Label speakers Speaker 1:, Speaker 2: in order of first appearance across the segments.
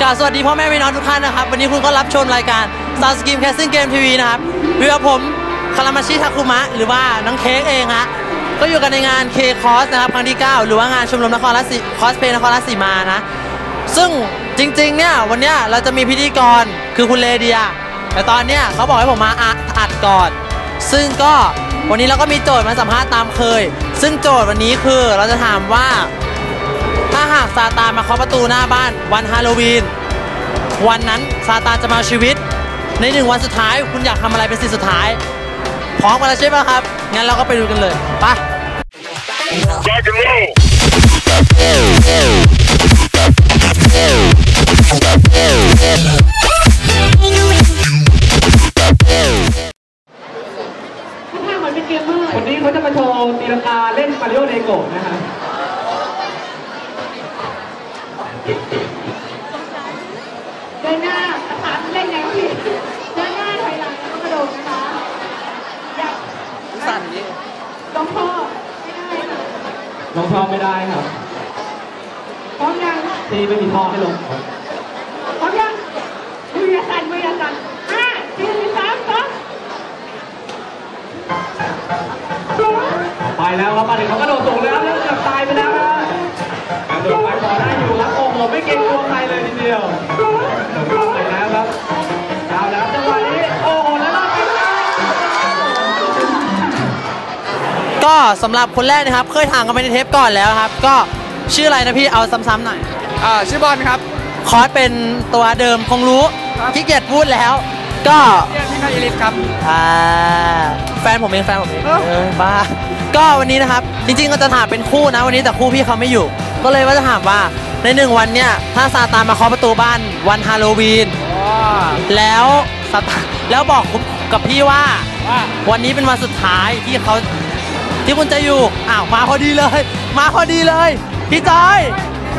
Speaker 1: กล่าวสวัสดีพ่อแม่พี่น้องทุกท่านนะครับ วันนี้คุณก็รับชมรายการ Star Scheme Casting Game TV นะครับอยู่กับผมคารามาชิทาคุมะหรือว่าน้องเค้กเองฮะก็อยู่กันในงาน K Cos นะครับครั้งที่ 9 หรือว่างานชมรมนครราชสีคอสเพย์นครราชสีมานะ ซึ่งจริงๆเนี่ยวันเนี้ยเราจะมีพิธีกรคือคุณเลเดีย แต่ตอนเนี้ยเขาบอกให้ผมมาอัดอัดก่อน ซึ่งก็วันนี้เราก็มีโจทย์มาสัมภาษณ์ตามเคย ซึ่งโจทย์วันนี้คือเราจะถามว่า หากซาตานมาเคาะประตูหน้าบ้านวันฮาโลวีน วันนั้นซาตานจะมาชีวิต ในหนึ่งวันสุดท้ายคุณอยากทำอะไรเป็นสิ่งสุดท้าย พร้อมกันแล้วใช่ไหมครับ งั้นเราก็ไปดูกันเลยไป
Speaker 2: Rock and roll.
Speaker 3: ถ้าเหมือนเป็นเกมเลยวันนี้เขาจะมาโชว์ตีลังกาเล่นมาริโอเนโกะนะฮะเดินหน้าถามเล่นไงวะพี่เดินหน้าถอยหลังแล้วก็กระโดดนะคะอยาก
Speaker 1: สั่นดิ
Speaker 3: ลองพ่อไม่ได้ค่ะ ลองพ่อไม่ได้ครับพร้อมยังทีไม่มีท่อให้ลงพร้อมยังมืออย่าสั่นมืออย่าสั่นห้าสี่สามสองไปแล้วครับมาถึงเขากระโดดสูงแล้วแล้วเกือบตายไปแล้วนะกระโดดไปต่อได้อยู่ครับโอ้โหไม่เกรงกลัวใครเลยทีเดียวไปแล้วครับยาวแล้วจังหวะ
Speaker 1: ก็สำหรับคนแรกนะครับ เคยถามกันไปในเทปก่อนแล้วครับ ก็ชื่ออะไรนะพี่เอาซ้ำๆหน่อย
Speaker 4: อ่าชื่อบอลครับ
Speaker 1: คอร์สเป็นตัวเดิมคงรู้
Speaker 4: ครับ
Speaker 1: ขี้เกียจพูดแล้ว ก็
Speaker 4: เรียกพี่นายอิลิสครับ
Speaker 1: อ่าแฟนผมเองแฟนผมเอง
Speaker 4: เอ้า
Speaker 1: เออบ้าก็วันนี้นะครับ จริงๆก็จะถามเป็นคู่นะวันนี้แต่คู่พี่เขาไม่อยู่ ก็เลยว่าจะถามว่าในหนึ่งวันเนี่ยถ้าซาตานมาเคาะประตูบ้านวันฮาโลวีน
Speaker 4: อ๋อ
Speaker 1: แล้วซาตานแล้วบอกกับพี่ว่า
Speaker 4: ว่า
Speaker 1: วันนี้เป็นวันสุดท้ายที่เขา ที่คุณจะอยู่อ้าวมาพอดีเลย มาพอดีเลยพี่จอย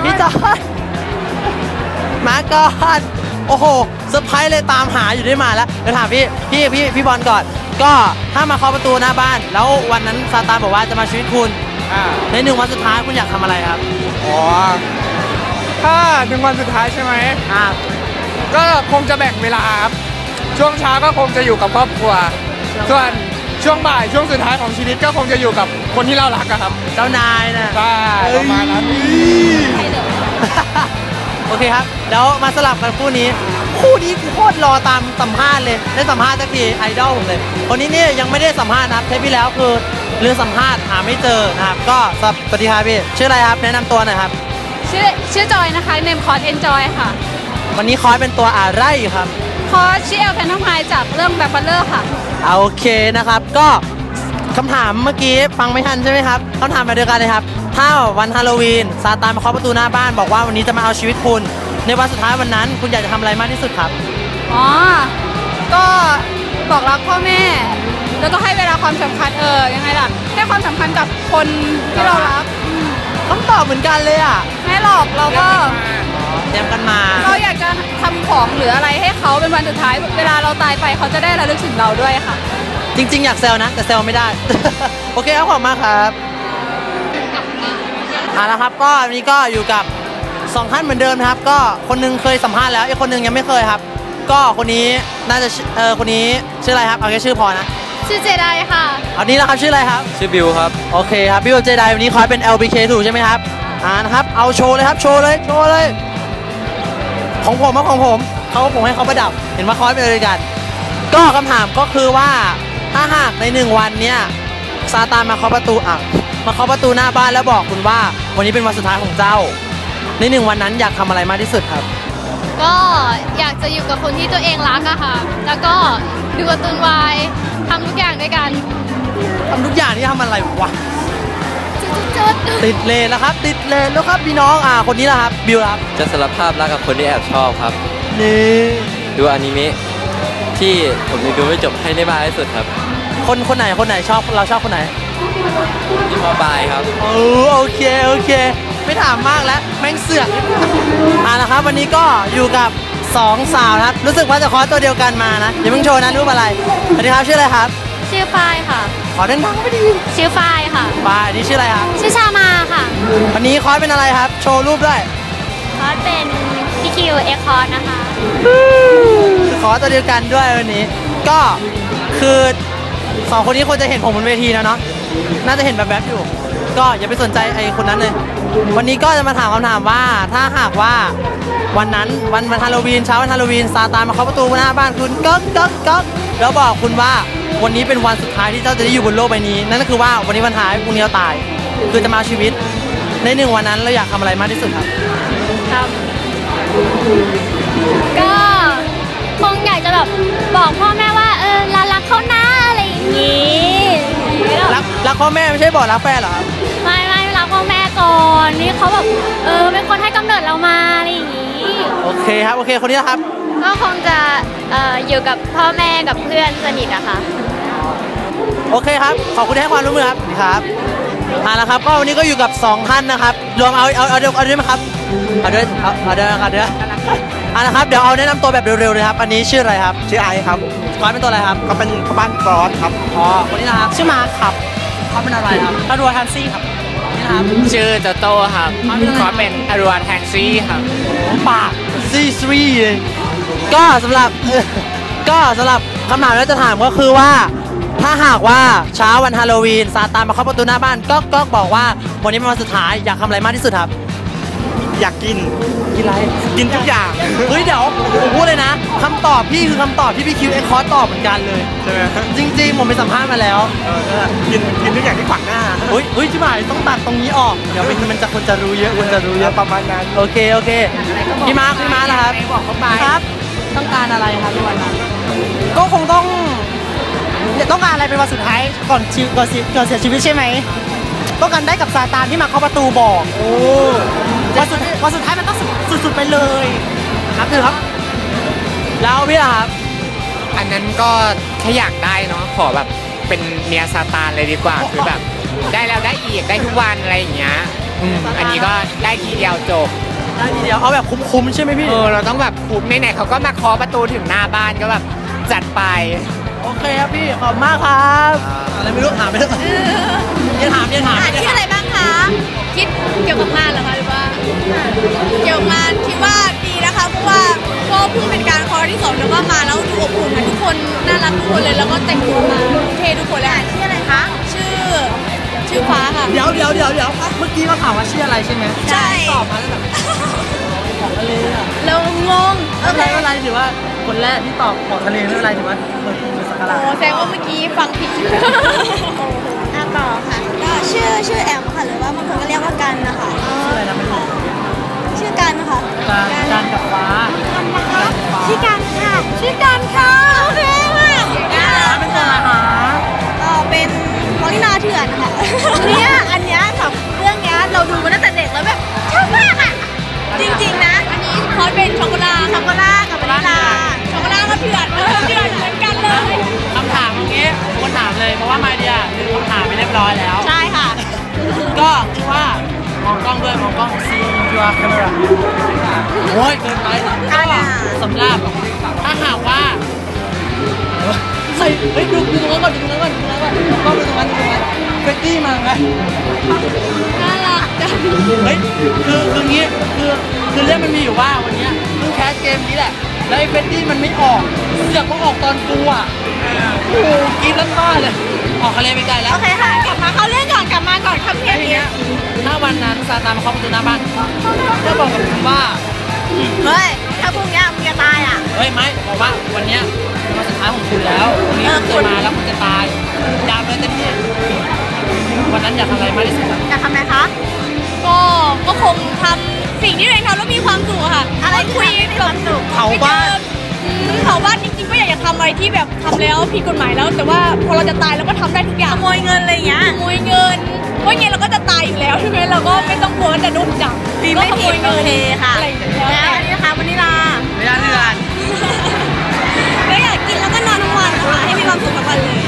Speaker 1: พี่จอยมาก่อนโอ้โหเซอร์ไพรส์เลยตามหาอยู่ได้มาแล้วเดี๋ยวถามพี่พี่พี่พี่บอลก่อน ก็ถ้ามาเคาะประตูหน้าบ้าน แล้ววันนั้นซาตานบอกว่าจะมาชีวิตคุณ
Speaker 4: อ่า
Speaker 1: ในหนึ่งวันสุดท้ายคุณอยากทำอะไรครับ
Speaker 4: อ๋อถ้าหนึ่งวันสุดท้ายใช่ไหม
Speaker 1: อ่า
Speaker 4: ก็คงจะแบ่งเวลาครับช่วงเช้าก็คงจะอยู่กับครอบครัว ส่วน ช่วงบ่ายช่วงสุดท้ายของชีวิตก็คงจะอยู่กับคนที่เรารักอะครับ
Speaker 1: เจ้านายนะ
Speaker 4: ใช่ประมาณนั้น
Speaker 1: โอเคครับเดี๋ยวมาสลับกันคู่นี้ คู่นี้คือโคตรรอตามสัมภาษณ์เลยได้สัมภาษณ์สักทีไอดอลผมเลยคนนี้เนี่ยยังไม่ได้สัมภาษณ์นะครับเทปที่แล้วคือเรื่องสัมภาษณ์หาไม่เจอนะครับก็สวัสดีครับพี่ชื่ออะไรครับแนะนำตัวหน่อยครับ
Speaker 5: ชื่อชื่อจอยนะคะเนมคอร์สเอนจอยค่ะ
Speaker 1: วันนี้คอยเป็นตัวอะไรครับ
Speaker 5: คอร์สชื่อเอลแฟนทอมไฮจากเรื่องแบ็คบัลเลอร์ค่ะ
Speaker 1: เอาโอเคนะครับก็คำถามเมื่อกี้ฟังไม่ทันใช่ไหมครับคำถามมาเดียวกันเลยครับ ถ้าวันฮาโลวีนซาตานมาเคาะประตูหน้าบ้านบอกว่าวันนี้จะมาเอาชีวิตคุณ ในวันสุดท้ายวันนั้น คุณอยากจะทำอะไรมากที่สุดครับ
Speaker 5: อ๋อ ก็บอกรักพ่อแม่ แล้วก็ให้เวลาความสำคัญเออยังไงล่ะ ให้ความสำคัญกับคนที่เรารัก
Speaker 1: คำตอบเหมือนกันเลยอะ
Speaker 5: ไม่หรอกเราก็
Speaker 1: เตรียมกันมา
Speaker 5: เราอยากจะทำของหรืออะไรให้เขาเป็นวันสุดท้าย เวลาเราตายไปเขาจะได้ระลึกถึงเราด้วยค่ะ
Speaker 1: จริง ๆ อยากแซวนะ แต่แซวไม่ได้ โอเคครับขอบคุณมากครับเอาละครับก็วันนี้ก็อยู่กับสองท่านเหมือนเดิมนะครับ ก็คนหนึงเคยสัมภาษณ์แล้วอีกคนหนึงยังไม่เคยครับ ก็คนนี้น่าจะชื่อเออคนนี้ชื่ออะไรครับเอาแค่ชื่อพอนะ
Speaker 5: ชื่อเจไดค่ะ
Speaker 1: เอานี้นะครับชื่ออะไรครับ
Speaker 6: ชื่อบิวครับ
Speaker 1: โอเคครับพี่โอเจไดวันนี้คอยเป็น LBK ถูกใช่ไหมครับ อ่านะครับ เอาโชว์เลยครับ โชว์เลย โชว์เลย ของผมมาของผมเขาผมให้เขาประดับ เห็นว่าคอยเป็นอะไรกัน ก็คำถามก็คือว่าถ้าหากในหนึ่งวันเนี่ยซาตานมาเคาะประตูอะมาเคาะประตูหน้าบ้านแล้วบอกคุณว่า วันนี้เป็นวันสุดท้ายของเจ้า ในหนึ่งวันนั้นอยากทำอะไรมากที่สุดครับ
Speaker 7: ก็อยากจะอยู่กับคนที่ตัวเองรักอะค่ะ แล้วก็ดูการ์ตูนวายทำทุกอย่างด้วยกัน
Speaker 1: ทำทุกอย่างที่ทำอะไรวะ
Speaker 7: จุดๆ
Speaker 1: ติดเลนแล้วครับ ติดเลนแล้วครับพี่น้องอ่าคนนี้แหละครับบิวครับ
Speaker 6: จะสารภาพรักกับคนที่แอบชอบครับ
Speaker 1: นี่
Speaker 6: ดูอนิเมะที่ผมยังดูไม่จบให้ได้มากที่สุดครับ
Speaker 1: คนคนไหนคนไหนชอบเราชอบคนไหน
Speaker 6: ที่มอบายครับ
Speaker 1: โอ้โอเคโอเค ไม่ถามมากแล้วแม่งเสือกอ่านะครับ วันนี้ก็อยู่กับสองสาวนะครับ รู้สึกว่าจะคอสตัวเดียวกันมานะอย่าเพิ่งโชว์นะรูปอะไรสวัสดีครับชื่ออะไรครับ
Speaker 7: ชื่อฝ้ายค่ะ
Speaker 1: ขอดังๆไม่ได้ยิน
Speaker 7: ชื่อฝ้ายค่ะ
Speaker 1: ปายนี่ชื่ออะไรครับ
Speaker 7: ชื่อชามาค่ะ
Speaker 1: วันนี้คอสเป็นอะไรครับ โชว์รูปด้วย
Speaker 7: คอสเป็นพี่คิวเอคอนนะคะ
Speaker 1: ขอตัวเดียวกันด้วยวันนี้ ก็คือสองคนนี้ควรจะเห็นผมบนเวทีแล้วเนาะ น่าจะเห็นแบบแบบๆอยู่ ก็อย่าไปสนใจไอ้คนนั้นเลย วันนี้ก็จะมาถามคำถามว่า ถ้าหากว่าวันนั้นวันวันฮาโลวีนเช้าวันฮาโลวีนซาตานมาเคาะประตูหน้าบ้านคุณก๊อกก๊อกก๊อกแล้วบอกคุณว่า วันนี้เป็นวันสุดท้ายที่เจ้าจะได้อยู่บนโลกใบนี้ นั่นก็คือว่าวันนี้วันท้ายพรุ่งนี้เราตาย คือจะมาเอาชีวิต ในหนึ่งวันนั้นเราอยากทำอะไรมากที่สุดครับ
Speaker 7: ครับก็คงอยากจะแบบบอกพ่อแม่ว่า เออเรารักเขานะอะไรอย่างนี้
Speaker 1: รักรักพ่อแม่ไม่ใช่บอกรักแฟนเหรอครับ
Speaker 7: ไม่ไม่รักพ่อแม่ก่อนนี่เขาแบบเออเป็นคนให้กำเนิดเรามาอะไรอย่างนี้
Speaker 1: โอเคครับ โอเคคนนี้นะครับ
Speaker 7: ก็คงจะเอ่ออยู่กับพ่อแม่กับเพื่อนสนิทอะค่ะ
Speaker 1: โอเคครับ ขอบคุณที่ให้ความร่วมมือครับครับมาแล้วครับ ก็วันนี้ก็อยู่กับ 2 ท่านนะครับ รวมเอาเอาเอาเดี๋ยวเอาด้วยไหมครับ เอาด้วยเอาเอาด้วยเอาด้วยเอาละครับ เดี๋ยวเอาแนะนำตัวแบบเร็วๆเลยครับ อันนี้ชื่ออะไรครับชื่อไอครับกอนเป็นตัวอะไรครับ ก็เป็นบ้านกรอสครับ อ๋อ คนนี้นะครับชื่อมาร์คครับเขาเป็นอะไรครับอรัวทันซี่ครับนี่นะครับ
Speaker 4: ชื่อโจโต้ครับขอเป็นอรวนแท็กซี่ครับ
Speaker 1: ปากซีซรีเลยก็สำหรับก็สำหรับคำถามที่จะถามก็คือว่า ถ้าหากว่าเช้าวันฮาโลวีนซาตานมาเคาะประตูหน้าบ้านก็ก็บอกว่าวันนี้เป็นวันสุดท้ายอยากทำอะไรมากที่สุดครับ อยากกินกินอะไรกินทุกอย่างเฮ้ยเดี๋ยวผมพูดเลยนะคำตอบพี่คือคำตอบที่พี่คิวเอ็กคอร์ตอบเหมือนกันเลย ใช่ไหมจริง ๆ ผมไปสัมภาษณ์มาแล้วกินกินทุกอย่างที่ขวางหน้าเฮ้ยเฮ้ยที่หมายต้องตัดตรงนี้ออก เดี๋ยวมันมันจะคนจะรู้เยอะคนจะรู้เยอะประมาณนั้นโอเคโอเคพี่มาร์คพี่มาร์คนะครับ
Speaker 4: บอกเขาไป
Speaker 1: ครับ ต้องการอะไรครับในวันนั้น
Speaker 8: ก็คงต้อง ต้องการอะไรเป็นวันสุดท้ายก่อนชีวิตก่อนเสียก่อนเสียชีวิตใช่ไหมต้องการได้กับซาตานที่มาเคาะประตูบอก
Speaker 1: โอ้
Speaker 8: วันสุดวันสุดท้ายมันต้องสุดๆไปเลย
Speaker 1: ครับคือครับ แล้วพี่ล่ะครับ
Speaker 4: อันนั้นก็แค่อยากได้เนาะขอแบบเป็นเมียซาตานเลยดีกว่าคือแบบ ได้แล้วได้อีกได้ทุกวันอะไรอย่างเงี้ยอืมอันนี้ก็ได้ทีเดียวจบ
Speaker 1: ได้ทีเดียวเอาแบบคุ้มๆใช่ไหมพี่
Speaker 4: เออเราต้องแบบคุ้มไหนๆเขาก็มาเคาะประตูถึงหน้าบ้านก็แบบจัดไป
Speaker 1: โอเคครับพี่ ขอบคุณมากครับอะไรไม่รู้ถามไม่รู้ยังถามยังถาม
Speaker 5: ชื่ออะไรบ้างคะ คิดเกี่ยวกับงานเหรอคะหรือว่า เกี่ยวกับงานคิดว่าดีนะคะเพราะว่าก็เพิ่งเป็นการคอร์สที่สองแล้วก็มาแล้วดูอบอุ่นค่ะทุกคนน่ารักทุกคนเลยแล้วก็แต่งตัวมาเท่ทุกคนเลยค่ะชื่ออะไรคะ ชื่อ ชื่อฟ้าค่ะ
Speaker 1: เดี๋ยวเดี๋ยวเดี๋ยวเดี๋ยวเมื่อกี้เราถามว่าชื่ออะไรใช่ไหม
Speaker 5: ใช่
Speaker 1: ตอบมาแล้วแบบของทะเลอะ
Speaker 5: เรางง
Speaker 1: ไม่เป็นไรไม่เป็นไรถือว่าคนแรกที่ตอบของทะเลไม่เป็นไรถือว่าเปิดมือสั กการะ
Speaker 5: โอ้แสดงว่าเมื่อกี้ฟังผิด
Speaker 9: อะต่อค่ะก็ชื่อชื่อแอมค่ะหรือว่าบางคนก็เรียกว่ากันนะคะ
Speaker 1: ชื่ออะไรนะไม่รู้
Speaker 9: ชื่อกันค่ะ
Speaker 1: การการกับฟ้า
Speaker 9: ชื่อกันค่ะ
Speaker 5: ชื่อกันค่ะโอเคค่ะ
Speaker 1: ฟ้าเป็นตัวอะไรคะ
Speaker 9: เออเป็นมอลินาเถื่อนค่ะ
Speaker 5: เนี่ยอันเนี้ยกับเรื่องเนี้ยเราดูมาตั้งแต่เด็กแล้วแบบชอบมากอะจริงๆนะอันนี้คอสเป็นช็อกโกแลตช็อกโกแลตกับวานิลาช็อกโกแลตก็เถื่อนเออเถื่อน เหมือนกันเลย
Speaker 1: คำถามเมื่อกี้คนถามเลยเพราะว่ามาเดียลืมคำถามไปเรียบร้อยแล้ว
Speaker 5: ใช่ค่ะ
Speaker 1: ก็คือว่ามองกล้องด้วยมองกล้องซีจูอาร์คาเมราโอ้ยเกินไปก็สำหรับถ้าหากว่าใส่เฮ้ยดูดูตรงนั้นก่อนดูตรงนั้นก่อนดูตรงนั้นก่อนมองกล้องดูตรงนั้นดูตรงนั้นเฟตตี้มาไหม
Speaker 5: น่ารักจัง
Speaker 1: เฮ้ยคือคืองี้คือคือเรื่องมันมีอยู่ว่าวันเนี้ยเพิ่งแคสเกมนี้แหละ แล้วไอ้เฟตตี้มันไม่ออก เสือกมาออกตอนกูอะโอ้โหกินแล้วต้าเลย ออกทะเลไปไกลแล้ว
Speaker 5: โอเคค่ะ กลับมาเข้าเรื่องก่อน กลับมาก่อนคำเพีย
Speaker 1: ไอ้
Speaker 5: นี้
Speaker 1: เนี้ยถ้าวันนั้นซาตานมาเคาะประตูหน้าบ้านก็บอกกับผมว่า
Speaker 5: เฮ้ย ถ้าพรุ่งเนี้ยมึงจะตายอะ
Speaker 1: เฮ้ยไม่บอกว่าวันเนี้ยเป็นวันสุดท้ายของคุณแล้ววันนี้คุณเกิดมาแล้วคุณจะตายยามเลยเต็มที่วันนั้นอยากทำอะไรมากที่สุดครับ
Speaker 5: จะทำไงคะ ก็ ก็คงทำ สิ่งที่ตัวเองทำแล้วมีความสุขอะค่ะอะไรคุยมีความสุข
Speaker 1: เผาบ้าน
Speaker 5: เผาบ้านจริงๆก็อยากจะทำอะไรที่แบบทำแล้วผิดกฎหมายแล้ว แต่ว่าพอเราจะตายเราก็ทำได้ทุกอย่างขโมยเงินอะไรอย่างเงี้ย ขโมยเงินเพราะไงเราก็จะตายอยู่แล้วใช่ไหมเราก็ไม่ต้องกลัวว่าจะโดนจับดีไม่ผิดโอเคค่ะ อะไรอย่างเงี้ยแล้วอันนี้นะคะวันนี้ลา
Speaker 1: ไม่ได้เดือน
Speaker 5: ก็อยากกินแล้วก็นอนทั้งวันนะคะให้มีความสุขทั้งวันเลย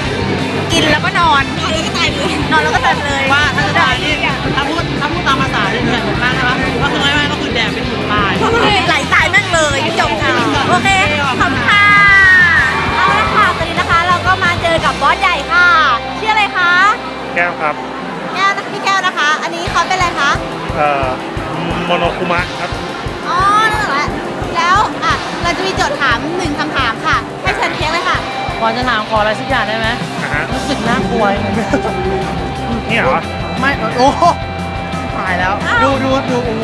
Speaker 5: กินแล้วก็นอน นอนแล้วก็ตายเลยนอนแล้วก็ตายเลย
Speaker 1: ว่าถ้าจะตายนี่ถ้าพูดถ้าพู ดตามภาษาเนี่ยเหนื่อยผมมากนะครับก็คือไม่ไม่ก็คือแดดเป็นหมูตาย
Speaker 5: ไหลตายแม่งเลยจบค่ะโอเคขอบคุณค่ะเอาละค่ะตอนนี้นะคะ เราก็มาเจอกับบอสใหญ่ค่ะชื่ออะไรคะ
Speaker 2: แก้วครับ
Speaker 5: แก้วนะคะพี่แก้วนะคะ อันนี้เขาเป็นอะไรคะ
Speaker 2: เอ่อโมโนคุมะครับ
Speaker 5: อ๋อนั่นแหละแล้
Speaker 7: มีโจทย์ถามหนึ่งคำถามค่ะ ให้เชิญเค้กเลยค่ะ
Speaker 1: ก่อนจะถามขออะไรสักอย่างได้ไหม
Speaker 10: อะฮะ
Speaker 1: รู้สึกน่ากลัวยังไงไม่รู้
Speaker 10: นี่เหรอ
Speaker 1: ไม่โอ้โหตายแล้ว ดูดูดูโอ้โห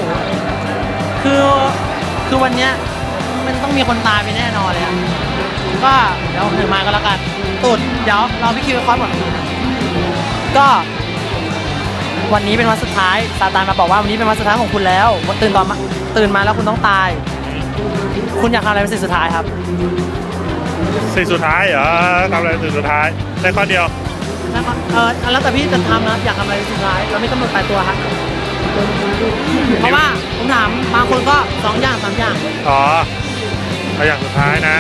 Speaker 1: คือคือวันเนี้ยมันต้องมีคนตายไปแน่นอนเลยอะก็เดี๋ยวถือมาก็แล้วกันตุดเดี๋ยวเราพี่คิวคอสก่อนก็ วันนี้เป็นวันสุดท้ายซาตานมาบอกว่าวันนี้เป็นวันสุดท้ายของคุณแล้ววันตื่นตอนมาตื่นมาแล้วคุณต้องตาย คุณอยากทำอะไรเป็นสิ่งสุดท้ายครับ
Speaker 10: สิ่งสุดท้ายเหรอทำอะไรสิ่งสุดท้ายได้ข้อเดียว
Speaker 1: แล้วก็เออแล้วแต่พี่จะทำนะอยากทำอะไรเป็นสิ่งสุดท้ายเราไม่กำหนดตายตัวครับ เพราะว่าผมถามบางคนก็สองอย่างสามอย่าง
Speaker 10: อ๋อเอาอย่างสุดท้ายนะ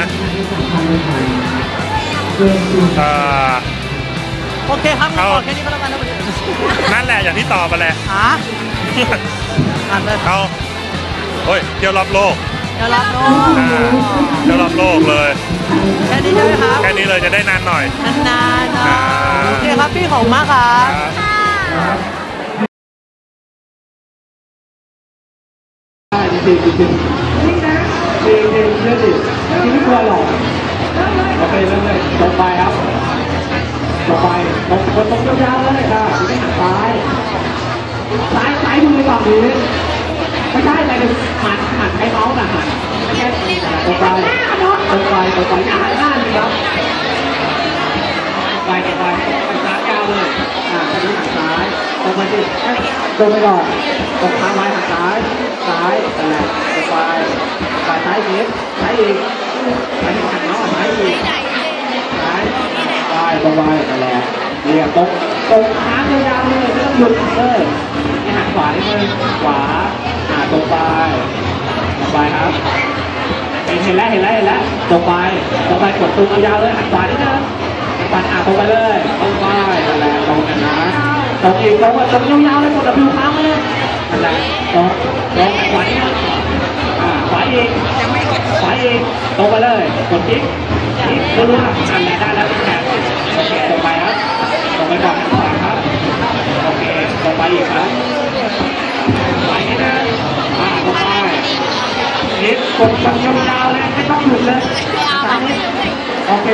Speaker 10: เอ่อ
Speaker 1: โอเคครับ
Speaker 10: เอา
Speaker 1: ขอแค่นี้ก็แล้วกันนะประเดี๋ยว
Speaker 10: นั่นแหละอย่างที่ตอบไปแหละ
Speaker 1: อะอ่านเลย
Speaker 10: เอาเฮ้ยเที่ยวรอบโลก
Speaker 1: เดี๋ยวรับโน้
Speaker 10: อ่าเที่ยวรอบโลกเลย
Speaker 1: แค่นี้ใช่ไหมครับ
Speaker 10: แค่นี้เลยจะได้นานหน่อย
Speaker 1: นานๆเนอะ
Speaker 10: อ่า
Speaker 1: โอเคครับพี่ของมากครับ
Speaker 3: จริง จริงจริงจริงนะจริงจริงเชื่อดิจริงไม่กลัวหรอกโอเคเริ่มเลยต่อไปครับต่อไปตรงตรงยาวๆเลยค่ะไม่หันซ้ายซ้ายซ้ายมือฝั่งนี้ไม่ใช่อะไรเลยหันหันให้เมาส์นะหันไม่ใช่ต่อไปต่อไปต่อไปอย่าหันหน้าเลยครับต่อไปต่อไปซ้ายยาวเลยอ่าตอนนี้หันซ้ายต่อไปดิตรงไปก่อนตรงข้างไว้หันซ้าย ซ้ายนั่นแหละต่อไปไปซ้ายอีกซ้ายอีกซ้ายอีกหันเมาส์ซ้ายอีกซ้ายซ้ายตรงไปนั่นแหละเรียกตรงตรงค้างยาวเลยไม่ต้องหยุดเลยนี่หันขวานิดนึงขวาหาตรงไปตรงไปครับเห็นเห็นแล้วเห็นแล้วเห็นแล้วตรงไปตรงไปกดตูยาวเลยหันขวานิดนึงปันอะตรงไปเลยตรงไปนั่นแหละตรงกันนะ ตรงเอีกตรงไปตรงยาวๆเลยกดวิวค้างเลยนั่นแหละตรงตรงขวานิดนึงอ่าขวาอีกขวาอีกตรงไปเลย กดจิ๊กจิ๊กก็รู้ๆนั่นแหละได้แล้วแขนโอเคตรงไปครับตรงไปก่อนขวาครับ โอเคตรงไปอีกครับขวานิดนึงอ่าตรงไปนิดกกดกันยาวๆเลยไม่ต้องหยุดเลยสามนิดโอเค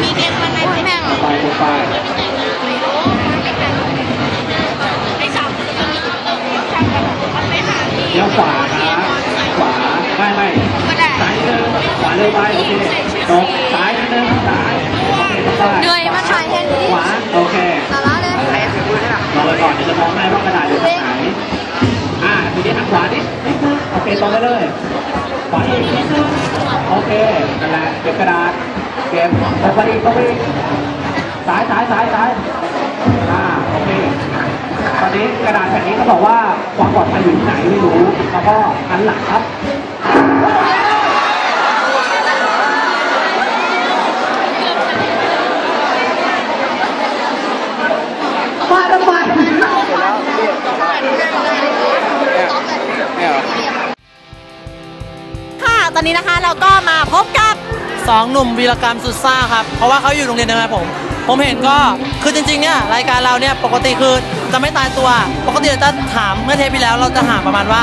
Speaker 7: มีเค้กมันในแม่ง
Speaker 3: ไปลงไปเลี้ยว ขวาขวาไม่ไม่ซ้ายเดินขวาเลยไปโอเคตรงซ้ายนิดนึงซ้ายเห
Speaker 7: นื่อยมาถ่ายแทน
Speaker 3: ขวาโอเค
Speaker 7: สาระเลย
Speaker 3: รอไปก่อนเดี๋ยวจะมองให้ว่ากระดาษอยู่ตรงไหนอ่าทีนี้หันขวานิดนิดนึงโอเคตรงไปเลยขวาอีกนิโอเคนั่นแหละเก็บกระดาษเก็บตรงไปอีกตรงไปอีกซ้ายซ้ายซ้ายซ้ายอ่าโอเค ระดาษแผ่นนี้เขาบอกว่าความปลอดภัยอยู่ที่ไหนไม่รู้ แล้วก็อันหลังครับมาทำไม
Speaker 8: ค่ะตอนนี้นะคะเราก็มาพบกับ
Speaker 1: สองหนุ่มวีรกรรมสุดซ่าครับ เพราะว่าเขาอยู่โรงเรียนเดียวกันกับผม ผมเห็นก็คือจริงๆเนี่ยรายการเราเนี่ยปกติคือ จะไม่ตายตัว ปกติเราจะถามเมื่อเทปที่แล้วเราจะถามประมาณว่า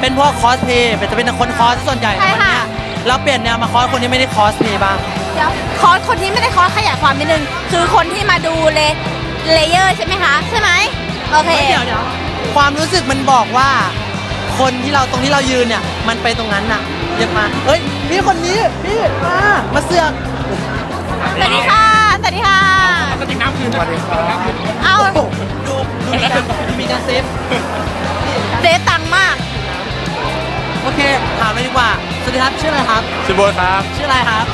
Speaker 1: เป็นพวกคอสเพย์เป็นจะเป็นคนคอสส่วนใหญ่
Speaker 8: ใช่
Speaker 1: วัน
Speaker 8: ค่ะ
Speaker 1: เนี้ยเราเปลี่ยนแนวมาคอสคนที่ไม่ได้คอสเพย์บ้าง
Speaker 8: เดี๋ยวคอร์สคนที่ไม่ได้คอร์สขยายความนิดนึง คือคนที่มาดูเลเลเยอร์ใช่ไหมคะ ใช่ไหมโอเค
Speaker 1: เดี๋ยวเดี๋ยวความรู้สึกมันบอกว่า คนที่เราตรงที่เรายืนเนี่ย มันไปตรงนั้นน่ะเรียกมา เฮ้ยพี่คนนี้พี่มามาเสือก
Speaker 8: สวัสดีค่ะ สวัสดีค่ะ
Speaker 3: ก็ติดน้ำคืนสวัสดีครับ
Speaker 8: เอา
Speaker 1: ดูดูมีการมีการเซฟ
Speaker 8: เซฟตังค์มาก
Speaker 1: โอเค ถามเลยดีกว่า สวัสดีครับ ชื่ออะไรครับ
Speaker 10: ชื่อโบทครับ
Speaker 1: ชื่ออะไรครับ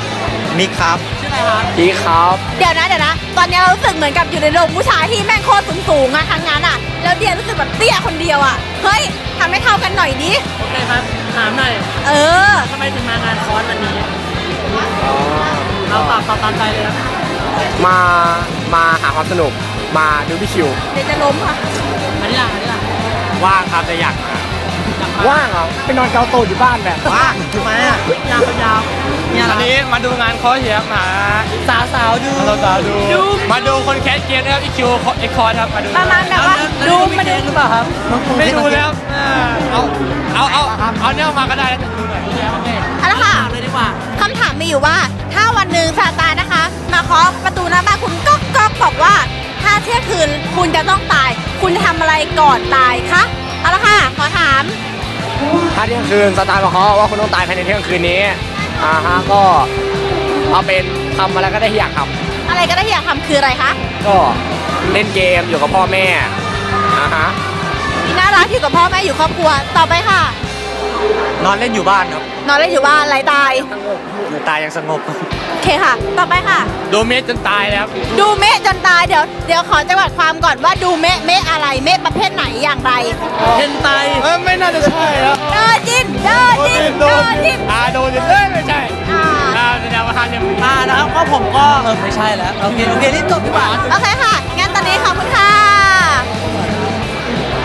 Speaker 6: มิกครับ
Speaker 1: ชื่ออะไรครับ
Speaker 6: พีครับ
Speaker 8: เดี๋ยวนะเดี๋ยวนะ ตอนนี้เรารู้สึกเหมือนกับอยู่ในโรงผู้ชายที่แม่งโคตรสูงๆอะทั้งนั้นอะแล้วเดียรู้สึกแบบเตี้ยคนเดียวอะเฮ้ยทำให้เท่ากันหน่อยดิ
Speaker 1: โอเคครับ ถามหน่อย
Speaker 8: เออ
Speaker 1: ทำไมถึงมางานคอร์สวันนี้ เราตอบตอบตามใจเลยครับ
Speaker 4: มามาหาความสนุกมาดูพี่คิว
Speaker 8: เดี๋ยวจะล้มค่ะ
Speaker 1: อันนี้ล่ะอันนี้ล่ะ
Speaker 4: ว่างครับแต่อยากมา
Speaker 1: อยากมา
Speaker 4: ว่างเหรอไปนอนเกาโตอยู่บ้านแบบ
Speaker 1: ว่างทำไมอะยาวยาวเนี่ยเหร
Speaker 4: อั
Speaker 1: อน
Speaker 4: นี้มาดูงานคอร์สเฮียมา
Speaker 1: สาวสาวๆดู
Speaker 4: เราตาดูมาดูคนแคสเกมนะครับอีคิวไอคอร์ครับมาดู
Speaker 8: ประมาณแบบว่า
Speaker 1: ดู
Speaker 8: ดู
Speaker 1: มา
Speaker 8: มา
Speaker 1: ดู
Speaker 8: ดู
Speaker 1: หรือเปล่าครับ
Speaker 4: ไม่ดูแล้วอ่าเอาเอาเอาเอาเนี่ยมาก็ได้แล้วดูหน่อย
Speaker 8: เอาละค่ะ
Speaker 1: ถามเลยดีกว่า
Speaker 9: อยู่ว่า ถ้าวันหนึ่งซาตานนะคะ มาเคาะประตูหน้าบ้านคุณก็ก็บอกว่า ถ้าเที่ยงคืนคุณจะต้องตาย คุณจะทำอะไรก่อนตายคะเอาละค่ะ ขอถาม
Speaker 4: ถ้าเที่ยงคืนสตาร์มาเคาะว่าคุณต้องตายภายในเที่ยงคืนนี้อ่าฮะก็เอาเป็นทำอะไรก็ได้ที่อยากท
Speaker 9: อะไรก็ได้ที่อยากทำคืออะไรคะำ
Speaker 4: ก็เล่นเกมอยู่กับพ่อแม่อ่าฮะ
Speaker 9: มีน่ารักอยู่กับพ่อแม่อยู่ครอบครัวต่อไปค่ะ
Speaker 4: นอนเล่นอยู่บ้านครับ
Speaker 9: นอนเล่นอยู่บ้านไรตาย
Speaker 4: อยู่ตายอย่างสงบ
Speaker 9: โอเคค่ะ ต่อไปค่ะ
Speaker 4: โดเมสจนตายแล้ว
Speaker 9: ดูเมะจนตายเดี๋ยวเดี๋ยวขอจังหวัดความก่อนว่าดูเมะเมะอะไรเมะประเภทไหนอย่างไร
Speaker 1: เห็นไต
Speaker 4: เออไม่น่าจะใช่แล้ว
Speaker 9: เดินจินเดินจินเดินจิน
Speaker 4: อ่าโดนเอ้ยไม่ใช่
Speaker 9: อ่า
Speaker 4: อ่าแสดงว่าทำยัง
Speaker 1: อ่านะครับก็ผมก็เออไม่ใช่แล้ว โอเค โอเครีบจบดีกว่า
Speaker 9: โอเคค่ะ งั้นตอนนี้ขอบคุณค่ะ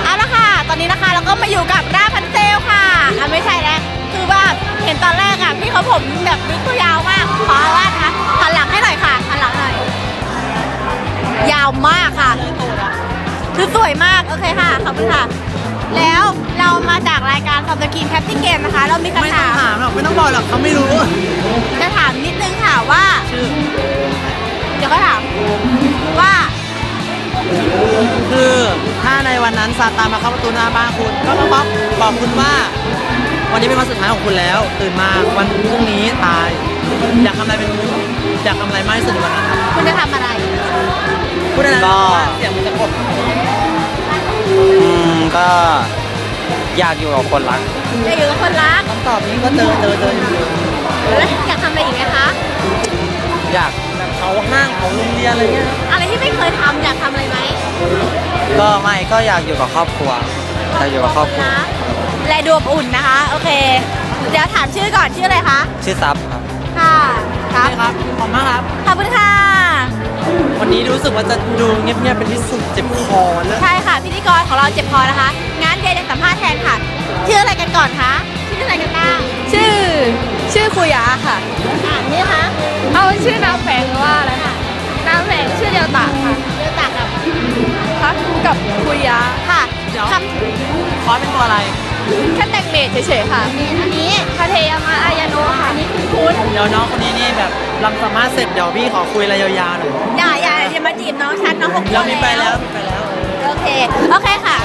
Speaker 9: เอาละค่ะ ตอนนี้นะคะเราก็มาอยู่กับราพันเซลค่ะ อะไม่ใช่แล้วคือว่าเห็นตอนแรกอะพี่เขาผมแบบวิกตัวยาวมากขอว่านะคะหันหลังให้หน่อยค่ะหันหลังหน่อยยาวมากค่ะ คือสวยมากโอเคค่ะขอบคุณค่ะ แล้วเรามาจากรายการคอมตะกีนแคปติ้งเกมนะคะ เรามี
Speaker 1: ไม่
Speaker 9: คำ
Speaker 1: ต้อ
Speaker 9: ถางม
Speaker 1: ถามหรอกไม่ต้องบอกหรอกเขาไม่รู้
Speaker 9: จะถามนิดนึงค่ะว่า
Speaker 1: ชื่อ
Speaker 9: เดี๋ยวก็ถามว่า
Speaker 1: คือถ้าในวันนั้นซาตานมาเข้าประตูหน้าบ้านคุณก็ต้องบอกบอกคุณว่า วันนี้เป็นวันสุดท้ายของคุณแล้ว ตื่นมาวันพรุ่งนี้ตาย อยากทำอะไรเป็นอยากทำอะไรมากที่สุดในวันนั้นครับ
Speaker 9: คุณจะทำอะไร
Speaker 1: พูดได้นะ
Speaker 6: ก็
Speaker 1: เสียงมันจะกด
Speaker 6: อืมก็อยากอยู่กับคนรัก
Speaker 9: จะอยู่กับคนรัก
Speaker 1: คำตอบนี้ก็เจอเจอเจออยู่
Speaker 9: แล้วอยากทำอะไรอีกไหมคะ
Speaker 6: อยาก
Speaker 1: แบบเขาห้างเขาโรงเรียนอะไรเงี้ย
Speaker 9: อะไรที่ไม่เคยทำอยากทำอะไรไหม
Speaker 6: ก็ไม่ก็อยากอยู่กับครอบครัวอยากอยู่กับครอบครัว
Speaker 9: นะ และดูอบอุ่นนะคะ โอเค เดี๋ยวถามชื่อก่อนชื่ออะไรคะ
Speaker 6: ชื่อซับครับ
Speaker 9: ค่ะครับ
Speaker 1: ครับขอบคุณมากครับ
Speaker 9: ขอบคุณค่ะ
Speaker 1: วันนี้รู้สึกว่าจะดูเงียบๆเป็นที่สุดเจ็บคอแล้ว
Speaker 9: ใช่ค่ะพิธีกรของเราเจ็บคอนะคะงั้นเดี๋ยวจะสัมภาษณ์แทนค่ะ ชื่ออะไรกันก่อนคะชื่ออะไรกันบ้าง
Speaker 5: ชื่อ ชื่อคุยาค่ะ
Speaker 9: อ่านนี่คะ
Speaker 5: เอาชื่อนามแฝงหรือว่าอะไรคะนามแฝงชื่อเดียวตาค่ะ
Speaker 9: เดี๋ยวตักกับ
Speaker 5: พักกับคุยา
Speaker 9: ค่ะ
Speaker 1: เดี๋ยว
Speaker 9: ค
Speaker 1: คอสเป็นตัวอะไร
Speaker 5: แค่แต่งเมดเฉยๆค่ะำ
Speaker 9: อันนี้
Speaker 5: คาเทยามาอายาโนะค่ะ
Speaker 9: อันนี้คุ้น
Speaker 1: เดี๋ยวน้องคนนี้นี่แบบลำสามารถเสร็จเดี๋ยวพี่ขอคุยอะไรยาวๆหน่อย
Speaker 9: ๆอย่าอย่าอย่ามาจีบน้องฉันน้องหกขวบ
Speaker 1: เรามีไปแล้วมีไปแล้ว
Speaker 9: โอเคโอเคค่ะ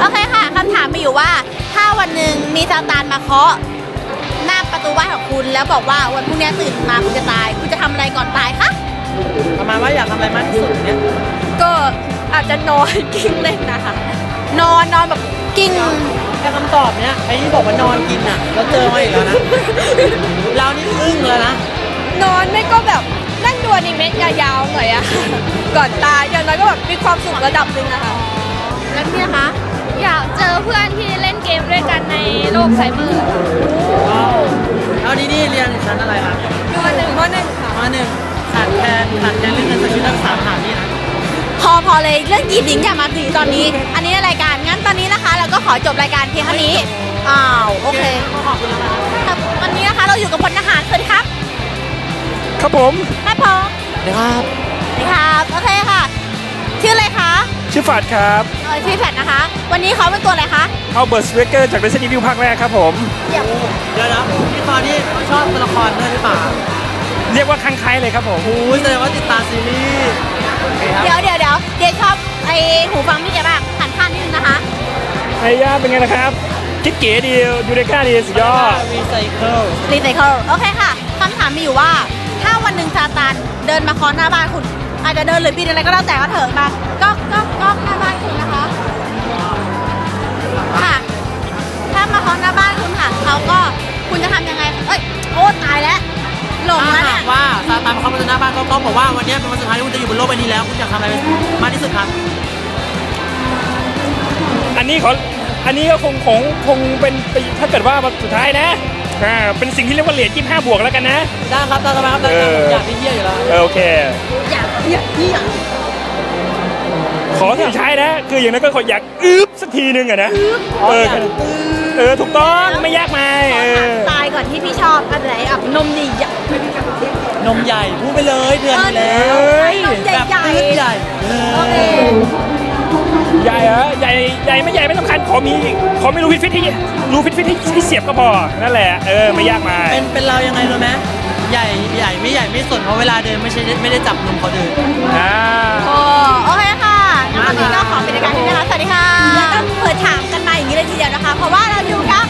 Speaker 9: โอเคค่ะคำถามมีอยู่ว่า ถ้าวันหนึ่งมีซาตานมาเคาะหน้าประตูบ้านของคุณ แล้วบอกว่าวันพรุ่งนี้ตื่นมาคุณจะตาย คุณจะทำอะไรก่อนตายคะ
Speaker 1: ประมาณว่าอยากทำอะไรมากที่สุดเนี่ย
Speaker 5: ก็อาจจะนอนกิ้งเล่นนะคะ
Speaker 9: นอนนอนแบบ กิ้ง
Speaker 1: แค่คำตอบเนี้ยไอ้ที่บอกว่านอนกินอะเราเจอมาอีกแล้วนะเรานี่อึ้งแล้วนะ
Speaker 5: นอนไม่ก็แบบนั่งดูอนิเมะยาวๆหน่อยอะก่อนตายอย่างน้อยก็แบบมีความสุขระดับหนึ่งอะค่ะ
Speaker 9: แล้วพี่นะคะ
Speaker 7: อยากเจอเพื่อนที่เล่นเกมด้วยกันในโลกไซเบอร์ค่ะ
Speaker 1: เอานี่นี่เรียนชั้นอะไรครับ
Speaker 5: มหนึ่งมหนึ่งค่ะ
Speaker 1: มาหนึ่งขาดแคลนขาดแคลนเรื่องเงินสักชุดนักศึกษาถามนี่นะ
Speaker 9: พอพอเลยเรื่องจีบหญิงอย่ามาสีตอนนี้ อันนี้ในรายการงั้นตอนนี้นะคะเรา ก็ขอจบรายการเพียงเท่านี้ อ้าว โอเค
Speaker 1: ขอบคุณแล้วกัน
Speaker 9: ครับวันนี้นะคะเราอยู่กับพลทหารสวัสดีครับ
Speaker 3: ครับผม
Speaker 9: ครับผม
Speaker 1: เดี๋ยวครับ
Speaker 9: สวัสดีครับโอเคค่ะ ชื่ออะไรคะ
Speaker 3: ชื่อฝาดครับ
Speaker 9: เออชื่อแพทนะคะ วันนี้เขาเป็นตัวอะไรคะ
Speaker 3: เอาเบิร์ตสเวกเกอร์จาก Resident Evil ภาคแรกครับผม
Speaker 9: เดี๋ยว
Speaker 1: เดี๋ยวนะพี่คอนี่ชอบตัวละครด้วยหรือเปล่า
Speaker 3: เรียกว่าคล้ายๆเลยครับผม
Speaker 1: โอ้ยแสดงว่าติดตามซีรีส์โอเคครับ
Speaker 9: เดี๋ยวเดี๋ยวเดี๋ยวเดี๋ยวชอบไอหูฟังพี่แกบ้างหันข้างนิดนึงนะคะ
Speaker 3: ไอ้ย่าเป็นไงนะครับ คิดเก๋ดียูเดก้าดีสุดยอด
Speaker 1: รีไซเคิล
Speaker 9: รีไซเคิลโอเคค่ะคำถามมีอยู่ว่า ถ้าวันหนึ่งซาตานเดินมาเคาะหน้าบ้านคุณ อาจจะเดินหรือปีนอะไรก็แล้วแต่ก็เถอะมาก็ก็ก็หน้าบ้านคุณนะคะค่ะถ้ามาเคาะหน้าบ้านคุณค่ะเขาก็คุณจะทำยังไงเอ้ยโอ้ตายแล้วหลง
Speaker 1: ถ้า
Speaker 9: แล้ว
Speaker 1: หา
Speaker 9: เนี่ย
Speaker 1: กว่าซาตานมาเข้ามาในหน้าบ้านก็ต้องบอกว่าวันนี้เป็นวันสุดท้ายที่คุณจะอยู่บนโลกใบนี้แล้วคุณอยากทำอะไรมากที่สุดครับ
Speaker 3: อันนี้ขอ อันนี้ก็คงคงคงเป็นปีถ้าเกิดว่าวันสุดท้ายนะอ่าเป็นสิ่งที่เรียกว่าเหรียญยี่ห้าบวกแล้วกันนะ
Speaker 1: ได้ครับตามสบายครับได้ครับผมอยากพี่เที่ยวอยู่แล้ว
Speaker 3: เออโอเค
Speaker 9: อยากอยากนี่อยาก
Speaker 3: ขอสุดท้ายนะ คืออย่างนั้นก็ขออยากอึ๊บสักทีนึงอะนะเออเออถูกต้องไม่ยากมาย
Speaker 9: ขอ
Speaker 3: เอ
Speaker 9: ถาม
Speaker 3: อ
Speaker 9: ตายก่อนที่พี่ชอบอันไหนอะนมดีอยาก
Speaker 1: นมใหญ่พูดไปเลยเดือนที่แล้ว
Speaker 3: เอ้ย
Speaker 9: นมใหญ่
Speaker 1: แบบ
Speaker 9: ใหญ่
Speaker 1: ปื๊ดใหญ่เอ
Speaker 9: โอเค
Speaker 1: อ
Speaker 3: ใหญ่เหรอใหญ่ใหญ่ไม่ใหญ่ไม่สำคัญขอมีขอมีรูฟิตฟิตที่รูฟิตฟิตที่ที่เสียบก็พอนั่นแหละเออไม่ยากมาย
Speaker 1: เป็นเป็นเรายังไงรู้ไหมใหญ่ใหญ่ไม่ใหญ่ไม่สนเพราะเวลาเดินไม่ใช่ไม่ได้จับนมเขาเดิน
Speaker 3: อ่า
Speaker 9: โอ้โอเคค่ะงั้นวันนี้ก็ขอเป็นรายการที่นะคะสวัสดีค่ะแล้วก็เปิดถามกันมาอย่างนี้เลยทีเดียวนะคะ เพราะว่าเราอยู่กับ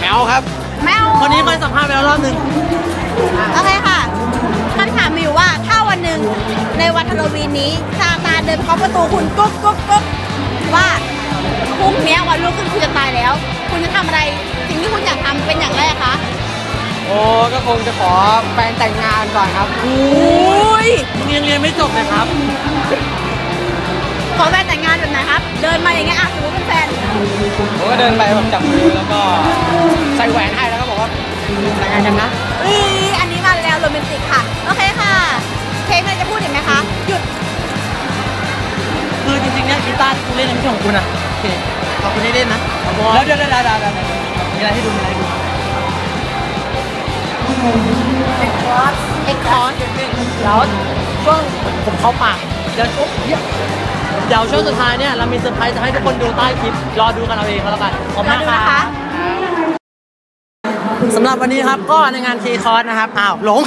Speaker 3: แมวครับ
Speaker 9: แมว
Speaker 1: คนนี้เคยสัมภาษณ์ไปแล้วรอบหนึ่ง
Speaker 9: โอเคค่ะคำถามมีอยู่ว่าถ้าวันหนึ่งในวันฮาโลวีนนี้ซาตาน เดินเคาะประตูคุณกุ๊กกุ๊กกุ๊กว่าพรุ่งนี้วันรุ่งขึ้นคุณจะตายแล้ว คุณจะทำอะไรสิ่งที่คุณอยากทำเป็นอย่างแรกคะ
Speaker 4: โอ้ก็คงจะขอแฟนแต่งงานก่อนครับ
Speaker 9: อุ้ย
Speaker 1: มึงยังเรียนไม่จบเลยครับ
Speaker 9: ขอแฟนแต่งงานแบบไหนครับ เดินมาอย่างเงี้ยอะสมมติเป็นแฟน
Speaker 4: ผมก็เดินไปแบบจับมือแล้วก็ใส่แหวนให้แล้วก็บอกว่าแต่งงานกันนะ
Speaker 9: อุ้ยอันนี้มาแล้วโรแมนติกค่ะ โอเคค่ะ คือจ
Speaker 1: ริงๆเนี่ยกีตาร์ที่กูเล่นไม่ใช่ของคุณอะโอเคขอบคุณที่เล่นนะแล้วเดี๋ยวเดี๋ยวเดี๋ยวเดี๋ยวเดี๋ยวมีอะไรให้ดูมีอะไรให้ดู
Speaker 9: เอ็กคอร์สเอ็กคอร์ส
Speaker 1: แล้วช่วงผมเข้าปากเดี๋ยวช่วงเดี๋ยวช่วงสุดท้ายเนี่ยเรามีเซอร์ไพรส์จะให้ทุกคนดูใต้คลิปรอดูกันเอาเองก็แล้วกันขอบคุณ
Speaker 9: มาดู
Speaker 1: มาก
Speaker 9: นะ
Speaker 1: ค
Speaker 9: คะ
Speaker 1: รับสำ หรับวันนี้ครับก็ในงานเคคอร์สนะครับอ้าวหลง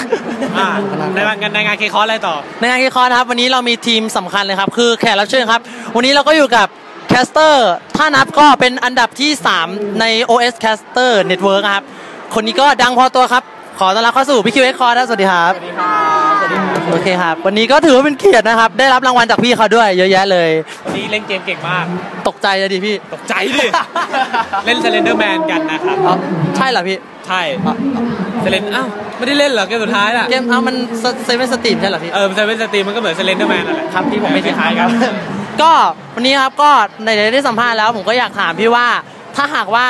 Speaker 3: อ่าในงานในงานเคคอร์อะไรต่อ
Speaker 1: ในงานเคคอร์นะครับวันนี้เรามีทีมสำคัญเลยครับ คือแขกรับเชิญครับ วันนี้เราก็อยู่กับแคสเตอร์ถ้านับก็เป็นอันดับที่ 3 ใน OS Caster Network ครับ คนนี้ก็ดังพอตัวครับ ขอต้อนรับเข้าสู่พี่คิวเอ็กคอร์สวัสดีครับ โอเคครับ วันนี้ก็ถือว่าเป็นเกียรตินะครับ ได้รับรางวัลจากพี่เขาด้วย เยอะแยะเลย
Speaker 3: วันนี้เล่นเกมเก่งมาก
Speaker 1: ตกใจเลยดิพี่
Speaker 3: ตกใจดิ เล่น Slenderman กันนะครับ
Speaker 1: อ๋อใช่เหรอพี่
Speaker 3: ใช่เซเลนอ้าวไม่ได้เล่นเหรอเกมสุดท้ายน่ะ
Speaker 1: เกมเอามันเซเว่นสตรีมใช่เหรอพี่
Speaker 3: เออเซเว่นสตรีมมันก็เหมือน Slenderman นั่นแหละ
Speaker 1: ครับที่ผมไม่
Speaker 3: คล้ายๆกัน
Speaker 1: ก็วันนี้ครับก็ในได้สัมภาษณ์แล้วผมก็อยากถามพี่ว่า ถ้าหากว่า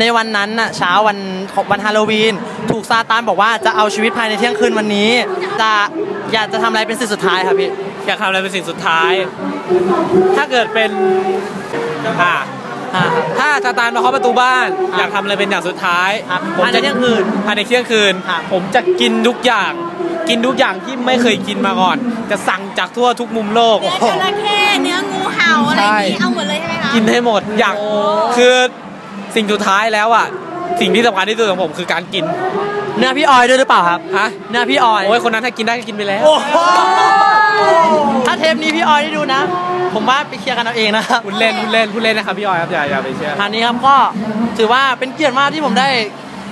Speaker 1: ในวันนั้นน่ะเช้าวันของวันฮาโลวีน ถูกซาตานบอกว่าจะเอาชีวิตภายในเที่ยงคืนวันนี้ จะอยากจะทำอะไรเป็นสิ่งสุดท้ายครับพี่
Speaker 3: อยากทำอะไรเป็นสิ่งสุดท้าย ถ้าเกิดเป็นอ่า
Speaker 1: อ่า
Speaker 3: ถ้าซาตานมาเคาะประตูบ้าน
Speaker 1: ครับ
Speaker 3: อยากทำอะไรเป็นอย่างสุดท้าย
Speaker 1: ครับ
Speaker 3: ผม
Speaker 1: ภายในเที่ยงคืน
Speaker 3: ภายในเที่ยงคืน
Speaker 1: ครับ
Speaker 3: ผมจะกินทุกอย่าง กินทุกอย่างที่ไม่เคยกินมาก่อน จะสั่งจากทั่วทุกมุมโลก
Speaker 9: เนื้อจระเข้เนื้องูเห่าอะไรอย่างนี้เอาหมดเลยใช่ไหมคะ
Speaker 3: กินให้หมดอยากคือสิ่งสุดท้ายแล้วอะสิ่งที่สำคัญที่สุดของผมคือการกิน
Speaker 1: เนื้อพี่ออยด้วยหรือเปล่าครับ
Speaker 3: ฮะ
Speaker 1: เนื้อพี่ออย
Speaker 3: โอ้ยคนนั้นถ้ากินได้ก็กินไปแล้ว
Speaker 1: โอ้โหถ้าเทปนี้พี่ออยได้ดูนะ ผมว่าไปเคลียร์กันเอาเองนะครับ
Speaker 3: คุณเล่นคุณเล่นคุณเล่นนะครับพี่ออยครับอย่าอย่าไปเชื่อ
Speaker 1: ทานนี้ครับก็ถือว่าเป็นเกียรติมากที่ผมได้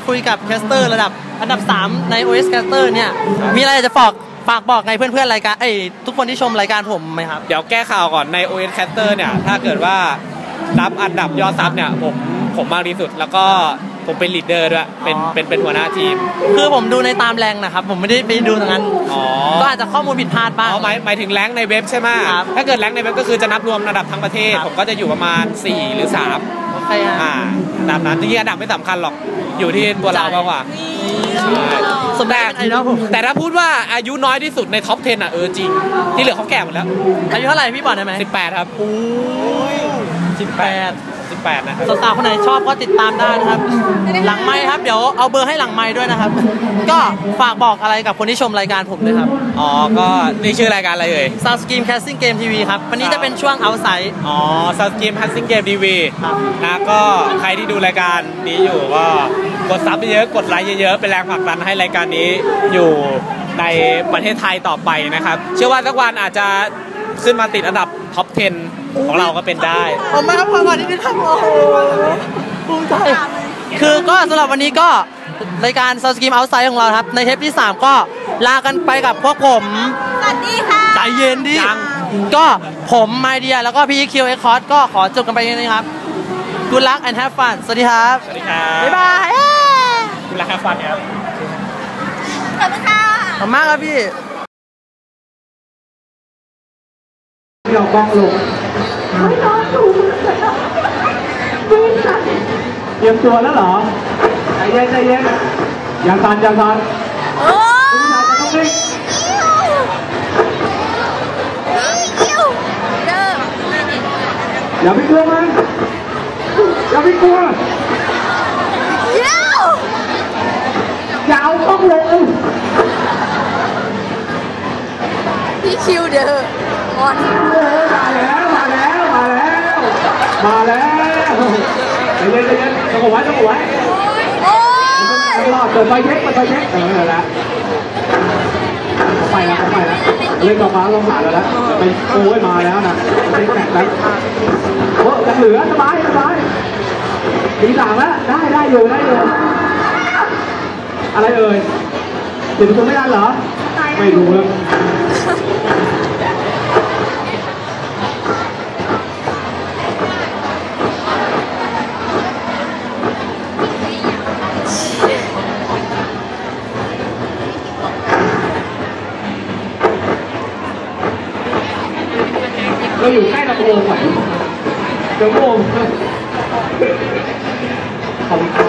Speaker 1: คุยกับแคสเตอร์ระดับอันดับ 3 ใน OS Caster เนี่ยมีอะไรอยากจะฝากฝากบอกในเพื่อนๆรายการเอ้ยทุกคนที่ชมรายการผมไหมครับ
Speaker 3: เดี๋ยวแก้ข่าวก่อนใน OS Caster เนี่ยถ้าเกิดว่ารับอันดับยอดซับเนี่ยผมผมมากที่สุด แล้วก็ผมเป็นลีดเดอร์ด้วยเป็น
Speaker 1: อ๋อ
Speaker 3: เป็นเป็นหัวหน้าทีม
Speaker 1: คือผมดูในตามแรงนะครับ ผมไม่ได้ไปดูตรงนั้น
Speaker 3: อ๋อ
Speaker 1: ก็อาจจะข้อมูลผิดพลาดบ้าง
Speaker 3: อ๋อหมายหมายถึงแรงค์ในเว็บใช่ไหม
Speaker 1: ครับ
Speaker 3: ถ้าเกิดแรงค์ในเว็บก็คือจะนับรวมระดับทั้งประเทศ
Speaker 1: ครับ
Speaker 3: ผมก็จะอยู่ประมาณ 4 หรือ 3
Speaker 1: โอเคฮะ
Speaker 3: อ่าตามนั้นจริงๆอันดับไม่สำคัญหรอกอยู่ที่ตัวเรา
Speaker 1: ใจ
Speaker 3: มากกว่า
Speaker 1: สมแดงไอดอลผม
Speaker 3: แต่ถ้าพูดว่าอายุน้อยที่สุดในท็อป 10 อะเออจริง ที่เหลือเขาแก่หมดแล้ว
Speaker 1: อายุเท่าไหร่พี่บอกได้ไหม
Speaker 3: 18 ครับ
Speaker 1: สิบแปด
Speaker 3: 18 นะครับ
Speaker 1: สาวๆคนไหนชอบก็ติดตามได้นะครับ หลังไม้ครับ เดี๋ยวเอาเบอร์ให้หลังไม้ด้วยนะครับ ก็ฝากบอกอะไรกับคนที่ชมรายการผมด้วยครับ
Speaker 3: อ๋อ ก็นี่ชื่อรายการอะไรเอ่ย
Speaker 1: ซาวสกีมแคสซิ่งเกมทีวีครับ วันนี้จะเป็นช่วงเอาไซด์
Speaker 3: อ๋อสตรีมฮันซิงเกมดีวี
Speaker 1: ครับ
Speaker 3: นะก็ใครที่ดูรายการนี้อยู่ก็กดซับเยอะๆกดไลค์เยอะๆ เป็นแรงผลักดันให้รายการนี้อยู่ในประเทศไทยต่อไปนะครับ เชื่อว่าสักวันอาจจะ ขึ้นมาติดอันดับท็อป 10 ของเราก็เป็นได้
Speaker 1: ผมมาครับความหวังที่ได้ทำโอ้โหภูมิใจ คือก็สำหรับวันนี้ก็รายการซาวสกีมเอาไซด์ของเราครับ ในเทปที่ 3 ก็ลากันไปกับพวกผม
Speaker 9: สวัสดีค่ะ
Speaker 1: ใจเย็นดิ
Speaker 3: ยัง
Speaker 1: ก็ผมไมเดียแล้วก็พี่คิวเอ็กคอร์ก็ขอจบกันไปนี้นะครับ Good luck and have fun สวัสดีครับ
Speaker 3: สวัสดีครับ
Speaker 1: บ๊ายบาย
Speaker 3: คุณราคาฟันครับ
Speaker 9: ขอบคุณค่ะ
Speaker 1: ขอบคุณมากครับพี่
Speaker 3: เดี๋ยวกล้องลงเตรียมตัวแล้วเหรอ ใจเย็นใจเย็นอย่าสั่นอย่าสั่น
Speaker 9: โอ้
Speaker 3: ต้องรีบ
Speaker 9: คิวเด้อ
Speaker 3: อย่าไปกลัวมันอย่าไปกลัว
Speaker 9: เย้ว
Speaker 3: อย่าเอากล้องลง
Speaker 9: พี่คิวเด้อออน
Speaker 3: มาแล้วมาแล้วมาแล้ว มาแล้วเย็นใจเย็นสงบไว้สงบไว้
Speaker 9: โอ้ย
Speaker 3: ไม่รอดเปิดไฟเช็คเปิดไฟเช็คเออแล้วไปแล้วไปแล้วเล่นกับฟ้าลงหลานแล้วนะไปโอ้ยมาแล้วนะไปแข่งแล้วโอ้ยังเหลือสบายสบายตีสามแล้วได้ได้อยู่ได้อยู่อะไรเอ่ยถึงตัวไม่ทันเหรอไม่รู้แล้ว เราอยู่ใกล้ลำโพงไหมลำโพงขอบคุณ